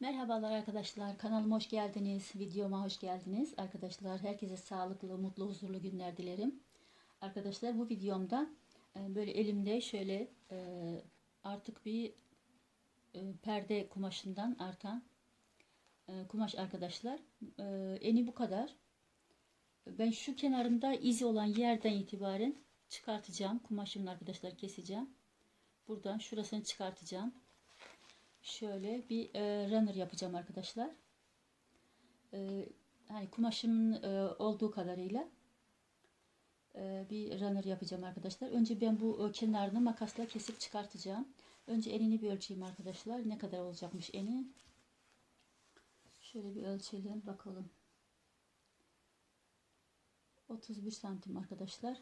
Merhabalar arkadaşlar. Kanalıma hoş geldiniz. Videoma hoş geldiniz. Arkadaşlar herkese sağlıklı, mutlu, huzurlu günler dilerim. Arkadaşlar bu videomda e, böyle elimde şöyle e, artık bir e, perde kumaşından artan kumaş arkadaşlar. Eni bu kadar. Ben şu kenarında izi olan yerden itibaren çıkartacağım. Kumaşımın arkadaşlar keseceğim. Buradan şurasını çıkartacağım şöyle bir e, runner yapacağım arkadaşlar. E, hani kumaşımın e, olduğu kadarıyla e, bir runner yapacağım arkadaşlar. Önce ben bu e, kenarını makasla kesip çıkartacağım. Önce enini bir ölçeyim arkadaşlar. Ne kadar olacakmış eni. Şöyle bir ölçelim bakalım. 31 santim arkadaşlar.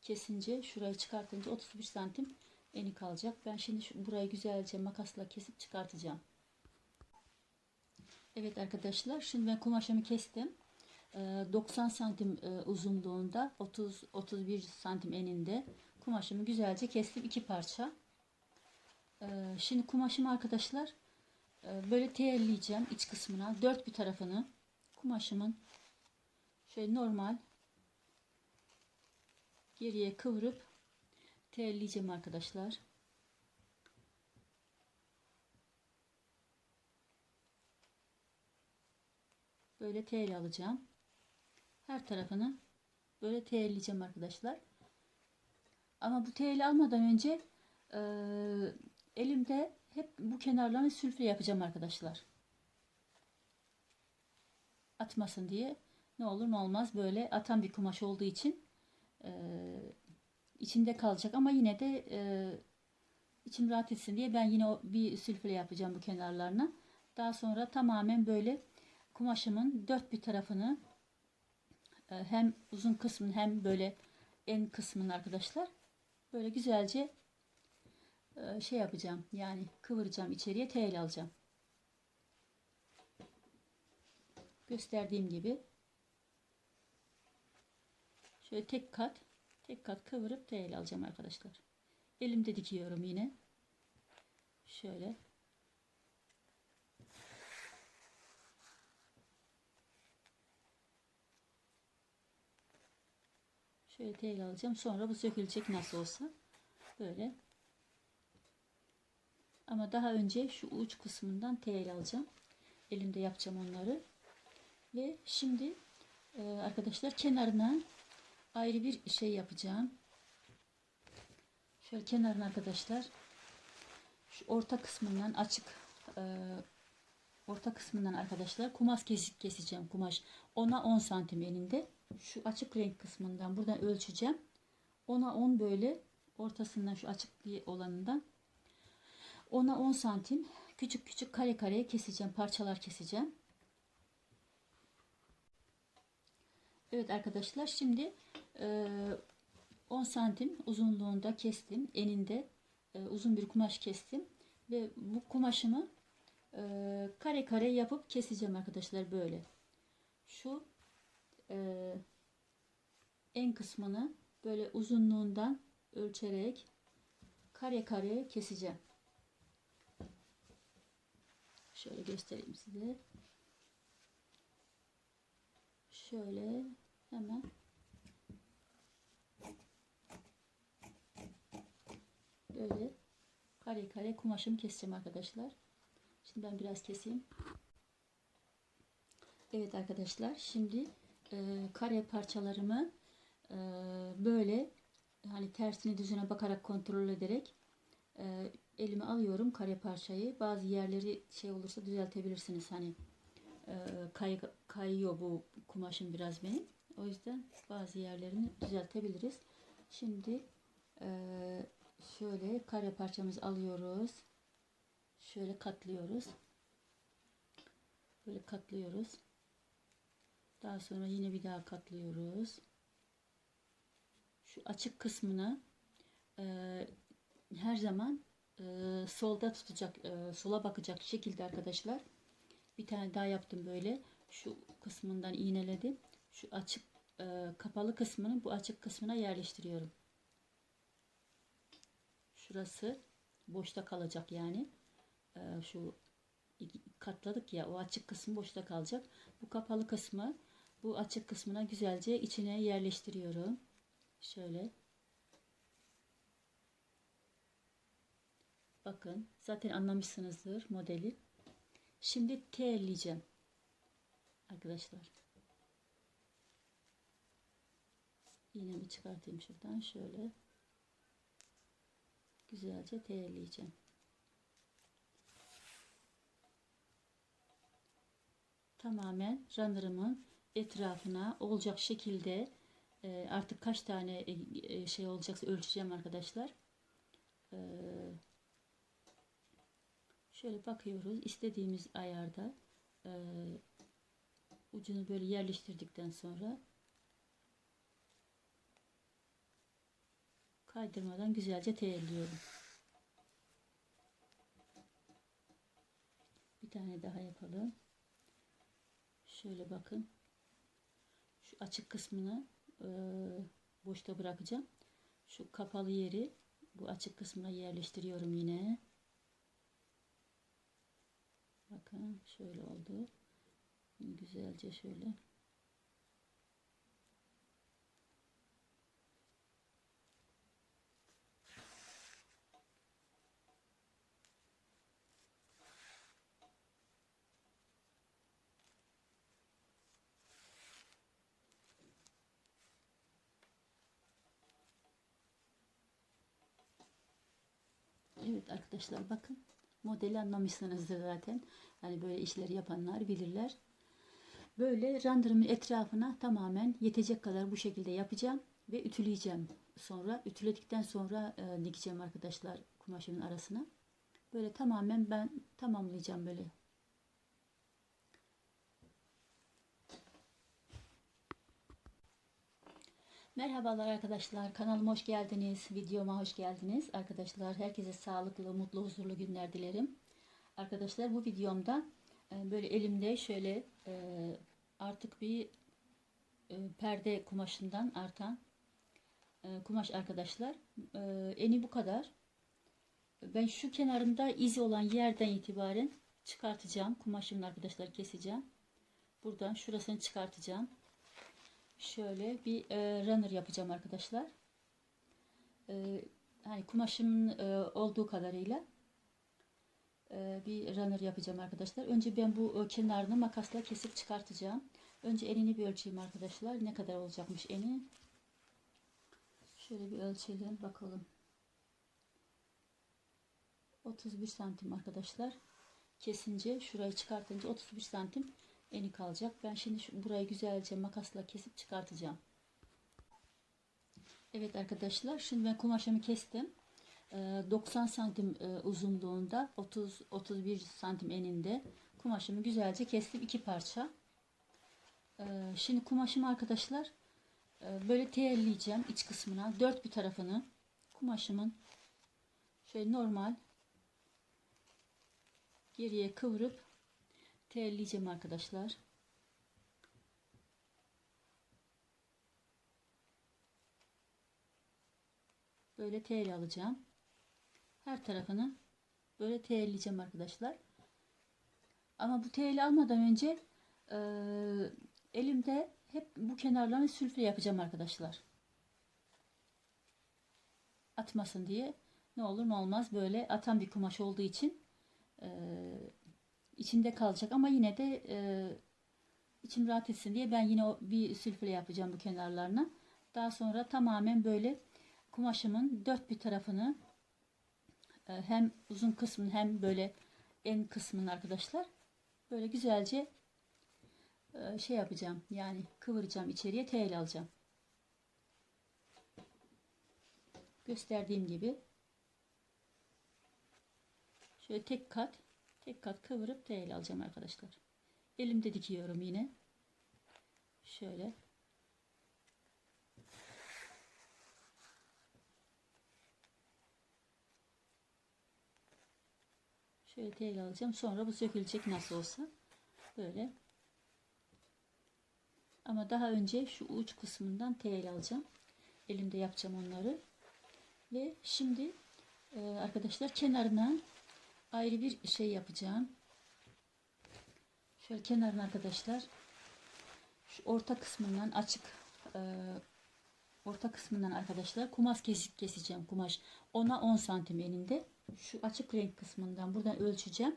Kesince şurayı çıkartınca 31 santim eni kalacak. Ben şimdi şu, burayı güzelce makasla kesip çıkartacağım. Evet arkadaşlar şimdi ben kumaşımı kestim. 90 ee, santim e, uzunluğunda 30 31 santim eninde kumaşımı güzelce kestim iki parça. Ee, şimdi kumaşımı arkadaşlar e, böyle teyelleyeceğim iç kısmına dört bir tarafını kumaşımın şöyle normal geriye kıvırıp terleyeceğim arkadaşlar. Böyle tel alacağım. Her tarafını böyle terleyeceğim arkadaşlar. Ama bu tel almadan önce e, elimde hep bu kenarlarını sülfür yapacağım arkadaşlar. Atmasın diye. Ne olur ne olmaz böyle atan bir kumaş olduğu için e, içinde kalacak ama yine de e, içim rahat etsin diye ben yine bir sülfüre yapacağım bu kenarlarına. Daha sonra tamamen böyle kumaşımın dört bir tarafını e, hem uzun kısmını hem böyle en kısmını arkadaşlar böyle güzelce e, şey yapacağım. Yani kıvıracağım içeriye tel alacağım. Gösterdiğim gibi şöyle tek kat Tek kat kıvırıp tel alacağım arkadaşlar. Elimde dikiyorum yine. Şöyle. Şöyle tel alacağım. Sonra bu sökülecek nasıl olsa. Böyle. Ama daha önce şu uç kısmından tel alacağım. Elimde yapacağım onları. Ve şimdi e, arkadaşlar kenarına ayrı bir şey yapacağım. Şöyle kenarına arkadaşlar şu orta kısmından açık e, orta kısmından arkadaşlar kumaş kesik keseceğim kumaş. Ona 10 santim eninde. Şu açık renk kısmından buradan ölçeceğim. Ona 10 böyle ortasından şu açık olanından ona 10 santim küçük küçük kare kare keseceğim. Parçalar keseceğim. Evet arkadaşlar şimdi 10 ee, santim uzunluğunda kestim. Eninde e, uzun bir kumaş kestim. Ve bu kumaşımı e, kare kare yapıp keseceğim arkadaşlar böyle. Şu e, en kısmını böyle uzunluğundan ölçerek kare kare keseceğim. Şöyle göstereyim size. Şöyle hemen böyle kare kare kumaşımı keseceğim arkadaşlar. Şimdi ben biraz keseyim. Evet arkadaşlar şimdi e, kare parçalarımı e, böyle hani tersine düzene bakarak kontrol ederek e, elime alıyorum kare parçayı. Bazı yerleri şey olursa düzeltebilirsiniz. Hani e, kay, kayıyor bu kumaşım biraz benim. O yüzden bazı yerlerini düzeltebiliriz. Şimdi e, şöyle kare parçamızı alıyoruz. Şöyle katlıyoruz. Böyle katlıyoruz. Daha sonra yine bir daha katlıyoruz. Şu açık kısmını e, her zaman e, solda tutacak, e, sola bakacak şekilde arkadaşlar. Bir tane daha yaptım böyle. Şu kısmından iğneledim. Şu açık e, kapalı kısmını bu açık kısmına yerleştiriyorum şurası boşta kalacak yani. Ee, şu katladık ya o açık kısmı boşta kalacak. Bu kapalı kısmı bu açık kısmına güzelce içine yerleştiriyorum. Şöyle. Bakın zaten anlamışsınızdır modeli. Şimdi terleyeceğim. Arkadaşlar. İğnemi çıkartayım şuradan şöyle. Güzelce terleyeceğim. Tamamen runner'ımın etrafına olacak şekilde e, artık kaç tane e, e, şey olacaksa ölçeceğim arkadaşlar. Şöyle bakıyoruz. istediğimiz ayarda ucunu böyle yerleştirdikten sonra kaydırmadan güzelce teyelliyorum. Bir tane daha yapalım. Şöyle bakın. Şu açık kısmını e, boşta bırakacağım. Şu kapalı yeri bu açık kısmına yerleştiriyorum yine. Bakın şöyle oldu. Güzelce şöyle. Evet arkadaşlar bakın modeli anlamışsınızdır zaten. Hani böyle işleri yapanlar bilirler. Böyle randırımın etrafına tamamen yetecek kadar bu şekilde yapacağım ve ütüleyeceğim. Sonra ütüledikten sonra e, dikeceğim arkadaşlar kumaşımın arasına. Böyle tamamen ben tamamlayacağım böyle Merhabalar arkadaşlar. Kanalıma hoş geldiniz. Videoma hoş geldiniz. Arkadaşlar herkese sağlıklı, mutlu, huzurlu günler dilerim. Arkadaşlar bu videomda e, böyle elimde şöyle e, artık bir e, perde kumaşından artan kumaş arkadaşlar. Eni bu kadar. Ben şu kenarında izi olan yerden itibaren çıkartacağım. Kumaşımın arkadaşlar keseceğim. Buradan şurasını çıkartacağım şöyle bir e, runner yapacağım arkadaşlar. E, hani kumaşımın e, olduğu kadarıyla e, bir runner yapacağım arkadaşlar. Önce ben bu e, kenarını makasla kesip çıkartacağım. Önce enini bir ölçeyim arkadaşlar. Ne kadar olacakmış eni. Şöyle bir ölçelim bakalım. 31 santim arkadaşlar. Kesince şurayı çıkartınca 31 santim eni kalacak. Ben şimdi burayı güzelce makasla kesip çıkartacağım. Evet arkadaşlar şimdi ben kumaşımı kestim. 90 ee, santim e, uzunluğunda 30 31 santim eninde kumaşımı güzelce kestim iki parça. Ee, şimdi kumaşımı arkadaşlar e, böyle teyelleyeceğim iç kısmına dört bir tarafını kumaşımın şöyle normal geriye kıvırıp terleyeceğim arkadaşlar. Böyle tel alacağım. Her tarafını böyle terleyeceğim arkadaşlar. Ama bu tel almadan önce e, elimde hep bu kenarlarını sülfür yapacağım arkadaşlar. Atmasın diye. Ne olur ne olmaz böyle atan bir kumaş olduğu için e, içinde kalacak ama yine de e, içim rahat etsin diye ben yine o bir sülfüre yapacağım bu kenarlarına. Daha sonra tamamen böyle kumaşımın dört bir tarafını e, hem uzun kısmını hem böyle en kısmını arkadaşlar böyle güzelce e, şey yapacağım. Yani kıvıracağım içeriye tel alacağım. Gösterdiğim gibi şöyle tek kat Tek kat kıvırıp tel alacağım arkadaşlar. Elimde dikiyorum yine. Şöyle. Şöyle tel alacağım. Sonra bu sökülecek nasıl olsa. Böyle. Ama daha önce şu uç kısmından tel alacağım. Elimde yapacağım onları. Ve şimdi e, arkadaşlar kenarına ayrı bir şey yapacağım. Şöyle kenarına arkadaşlar şu orta kısmından açık e, orta kısmından arkadaşlar kumaş kesip keseceğim kumaş. Ona 10 santim eninde. Şu açık renk kısmından buradan ölçeceğim.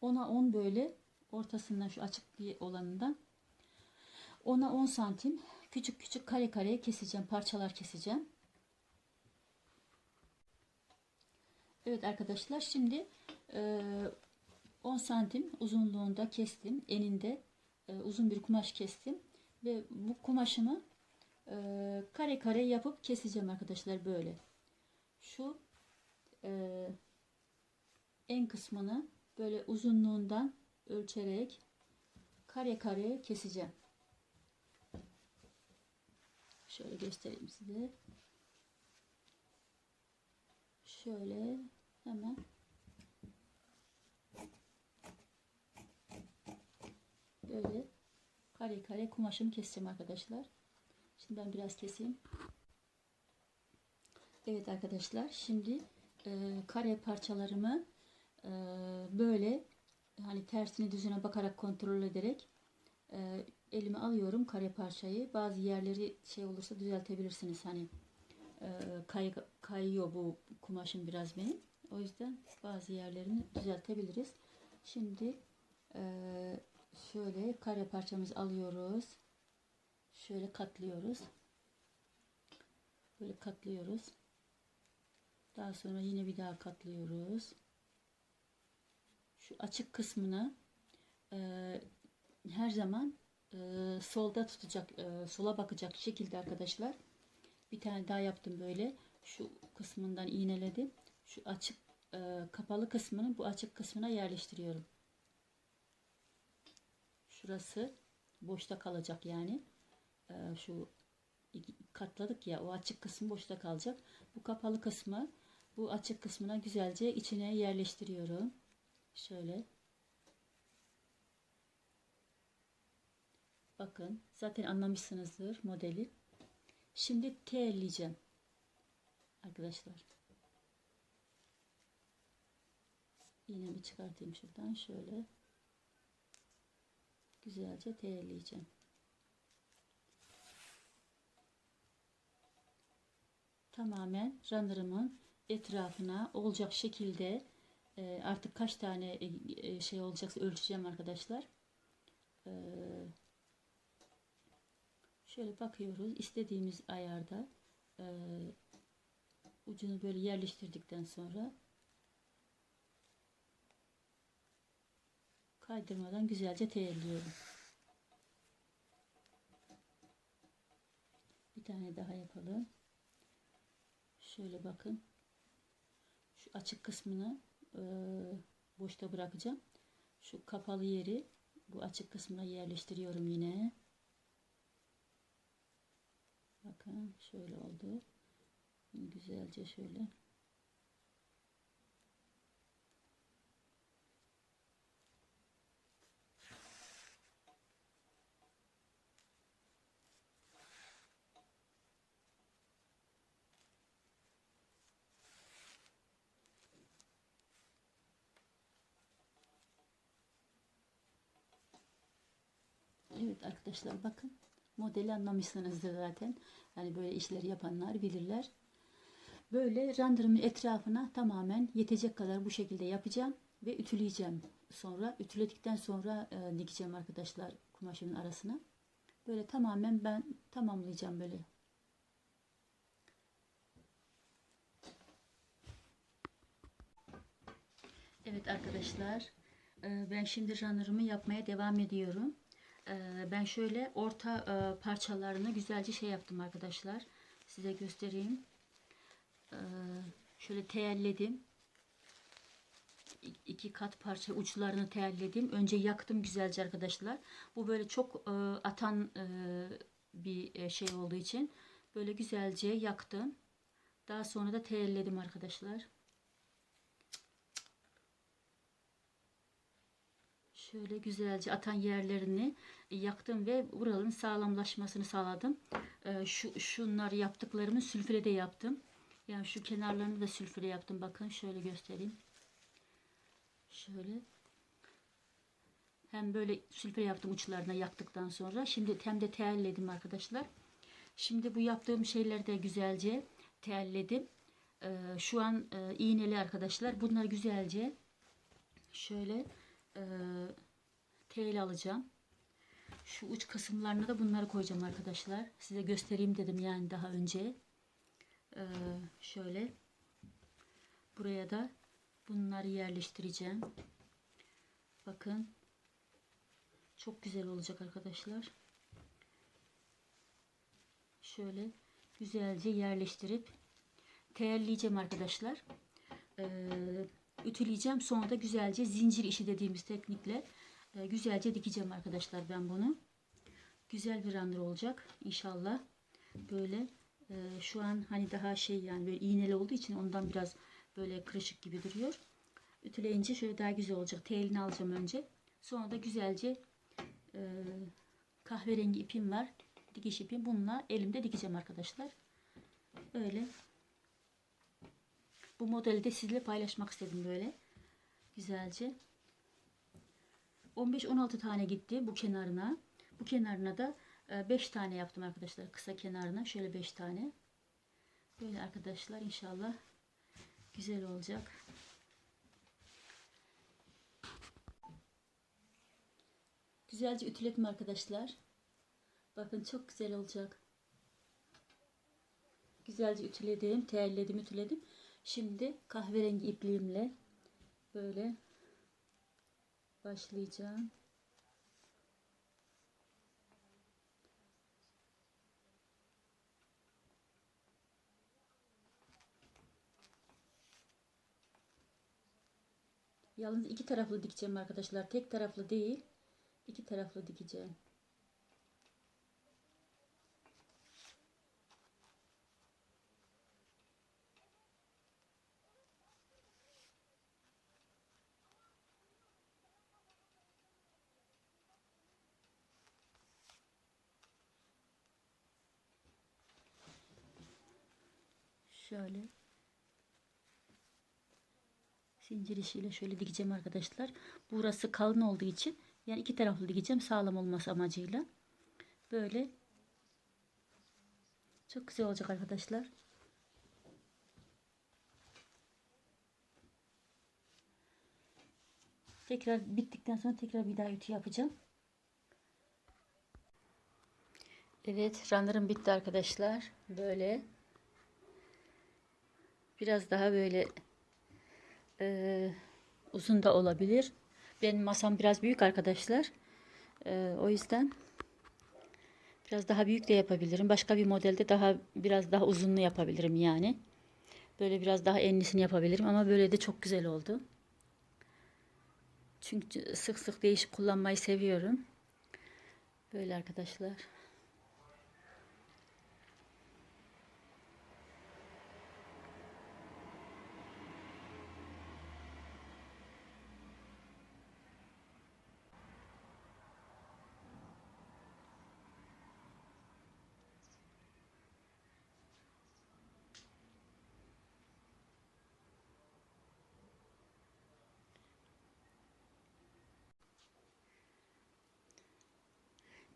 Ona 10 böyle ortasından şu açık olanından ona 10 santim küçük küçük kare kare keseceğim. Parçalar keseceğim. Evet arkadaşlar şimdi 10 santim uzunluğunda kestim. Eninde e, uzun bir kumaş kestim. Ve bu kumaşımı e, kare kare yapıp keseceğim arkadaşlar böyle. Şu e, en kısmını böyle uzunluğundan ölçerek kare kare keseceğim. Şöyle göstereyim size. Şöyle hemen böyle kare kare kumaşımı keseceğim arkadaşlar. Şimdi ben biraz keseyim. Evet arkadaşlar şimdi e, kare parçalarımı e, böyle hani tersine düzüne bakarak kontrol ederek e, elime alıyorum kare parçayı. Bazı yerleri şey olursa düzeltebilirsiniz. Hani e, kay, kayıyor bu kumaşım biraz benim. O yüzden bazı yerlerini düzeltebiliriz. Şimdi e, şöyle kare parçamızı alıyoruz. Şöyle katlıyoruz. Böyle katlıyoruz. Daha sonra yine bir daha katlıyoruz. Şu açık kısmını e, her zaman e, solda tutacak, e, sola bakacak şekilde arkadaşlar. Bir tane daha yaptım böyle. Şu kısmından iğneledim. Şu açık e, kapalı kısmını bu açık kısmına yerleştiriyorum. Şurası boşta kalacak yani. E, şu katladık ya o açık kısmı boşta kalacak. Bu kapalı kısmı bu açık kısmına güzelce içine yerleştiriyorum. Şöyle. Bakın zaten anlamışsınızdır modeli. Şimdi teyelleyeceğim. Arkadaşlar. İğnemi çıkartayım şuradan şöyle. Güzelce teyelleyeceğim. Tamamen runner'ımın etrafına olacak şekilde e, artık kaç tane e, e, şey olacaksa ölçeceğim arkadaşlar. Şöyle bakıyoruz. istediğimiz ayarda ucunu böyle yerleştirdikten sonra kaydırmadan güzelce teyelliyorum. Bir tane daha yapalım. Şöyle bakın. Şu açık kısmını e, boşta bırakacağım. Şu kapalı yeri bu açık kısmına yerleştiriyorum yine. Bakın şöyle oldu. Güzelce şöyle. Evet arkadaşlar bakın modeli anlamışsınızdır zaten. Hani böyle işleri yapanlar bilirler. Böyle randırımın etrafına tamamen yetecek kadar bu şekilde yapacağım ve ütüleyeceğim. Sonra ütüledikten sonra e, dikeceğim arkadaşlar kumaşımın arasına. Böyle tamamen ben tamamlayacağım böyle. Evet arkadaşlar e, ben şimdi runner'ımı yapmaya devam ediyorum. Ee, ben şöyle orta e, parçalarını güzelce şey yaptım arkadaşlar. Size göstereyim. Ee, şöyle teyelledim. iki kat parça uçlarını teyelledim. Önce yaktım güzelce arkadaşlar. Bu böyle çok e, atan e, bir şey olduğu için böyle güzelce yaktım. Daha sonra da teyelledim arkadaşlar. Şöyle güzelce atan yerlerini yaktım ve buranın sağlamlaşmasını sağladım. Ee, şu şunları yaptıklarımı sülfüre de yaptım. Yani şu kenarlarını da sülfüre yaptım. Bakın şöyle göstereyim. Şöyle. Hem böyle sülfür yaptım uçlarına yaktıktan sonra. Şimdi hem de teelledim arkadaşlar. Şimdi bu yaptığım şeyleri de güzelce teelledim. Ee, şu an e, iğneli arkadaşlar. Bunları güzelce şöyle e, tel alacağım. Şu uç kısımlarına da bunları koyacağım arkadaşlar. Size göstereyim dedim yani daha önce. Ee, şöyle buraya da bunları yerleştireceğim. Bakın. Çok güzel olacak arkadaşlar. Şöyle güzelce yerleştirip teyelleyeceğim arkadaşlar. Ee, ütüleyeceğim. Sonra da güzelce zincir işi dediğimiz teknikle e, güzelce dikeceğim arkadaşlar ben bunu. Güzel bir randır olacak inşallah. Böyle e, şu an hani daha şey yani böyle iğneli olduğu için ondan biraz böyle kırışık gibi duruyor. Ütüleyince şöyle daha güzel olacak. Telini alacağım önce. Sonra da güzelce e, kahverengi ipim var. Dikiş ipim. Bununla elimde dikeceğim arkadaşlar. Öyle. Bu modeli de sizinle paylaşmak istedim böyle. Güzelce. 15-16 tane gitti bu kenarına. Bu kenarına da 5 tane yaptım arkadaşlar. Kısa kenarına şöyle 5 tane. Böyle arkadaşlar inşallah güzel olacak. Güzelce ütülettim arkadaşlar. Bakın çok güzel olacak. Güzelce ütüledim, terledim, ütüledim. Şimdi kahverengi ipliğimle böyle başlayacağım. Yalnız iki taraflı dikeceğim arkadaşlar. Tek taraflı değil. iki taraflı dikeceğim. Şöyle zincir işiyle şöyle dikeceğim arkadaşlar. Burası kalın olduğu için yani iki taraflı dikeceğim sağlam olması amacıyla. Böyle çok güzel olacak arkadaşlar. Tekrar bittikten sonra tekrar bir daha ütü yapacağım. Evet runner'ım bitti arkadaşlar. Böyle biraz daha böyle e, uzun da olabilir. Benim masam biraz büyük arkadaşlar. E, o yüzden biraz daha büyük de yapabilirim. Başka bir modelde daha biraz daha uzunlu yapabilirim yani. Böyle biraz daha enlisini yapabilirim ama böyle de çok güzel oldu. Çünkü sık sık değişik kullanmayı seviyorum. Böyle arkadaşlar.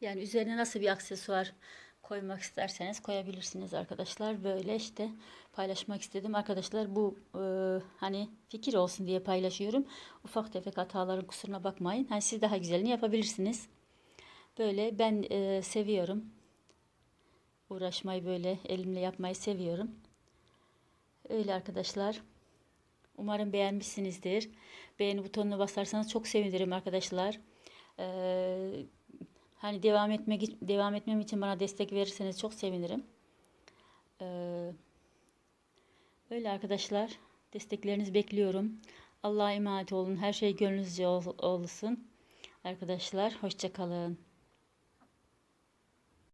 Yani üzerine nasıl bir aksesuar koymak isterseniz koyabilirsiniz arkadaşlar. Böyle işte paylaşmak istedim. Arkadaşlar bu e, hani fikir olsun diye paylaşıyorum. Ufak tefek hataların kusuruna bakmayın. Hani siz daha güzelini yapabilirsiniz. Böyle ben e, seviyorum. Uğraşmayı böyle elimle yapmayı seviyorum. Öyle arkadaşlar. Umarım beğenmişsinizdir. Beğeni butonuna basarsanız çok sevinirim arkadaşlar. Ee, Hani devam etmek devam etmem için bana destek verirseniz çok sevinirim. Ee, öyle arkadaşlar. Desteklerinizi bekliyorum. Allah'a emanet olun. Her şey gönlünüzce olsun. Arkadaşlar hoşçakalın.